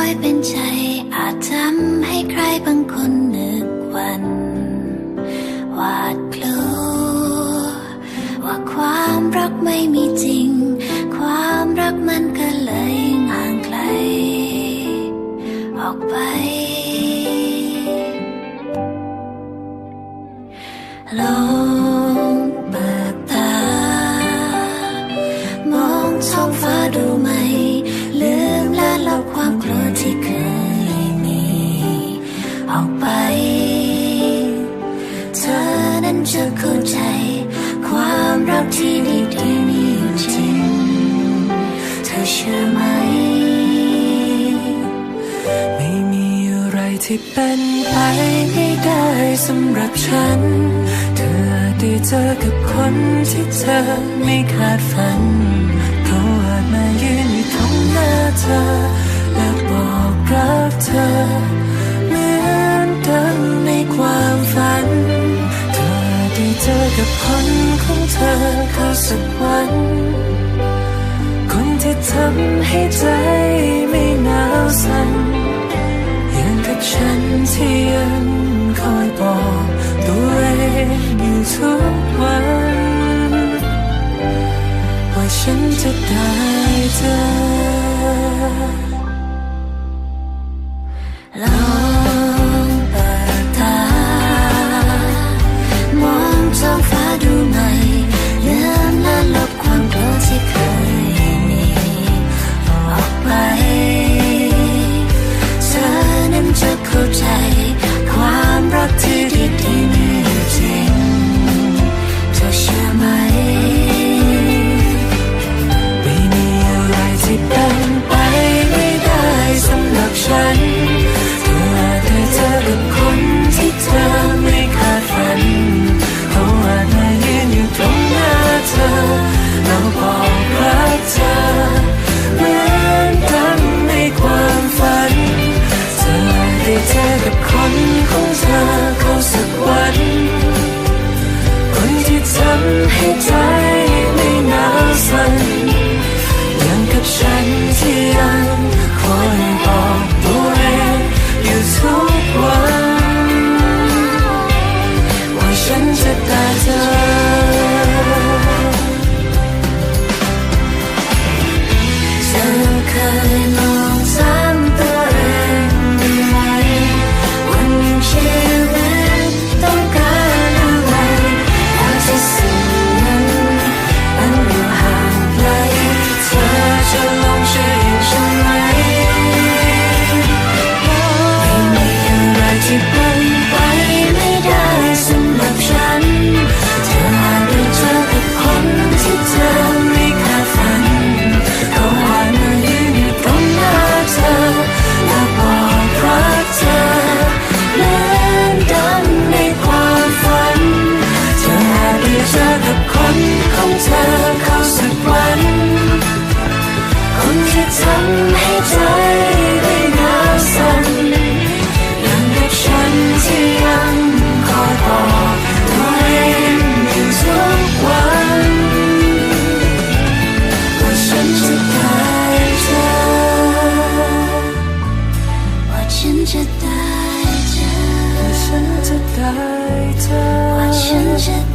ร้อยเป็นใจ อาจทำให้ใครบางคนนึกวันหวาดกลัวว่าความรักไม่มีจริง ความรักมันก็เลยห่างไกล ออกไป ที่เป็นไปไม่ได้สำหรับฉัน เธอได้เจอกับคนที่เธอไม่คาดฝันเขาอาจมายืนอยู่ตรงหน้าเธอ และบอกรักเธอ เหมือนเดิมในความฝัน เธอได้เจอกับคนของเธอเขาสักวัน คนที่ทำให้ใจ ที่ยังคอยบอกตัวเองอยู่ทุกวัน ว่าฉันจะได้เจอ ให้ใจไม่หนาวสั่นยังกับฉันที่ยังคอยบอกตัวเองอยู่ทุกวันว่าฉันจะได้เธอ 着带着，我选择带着，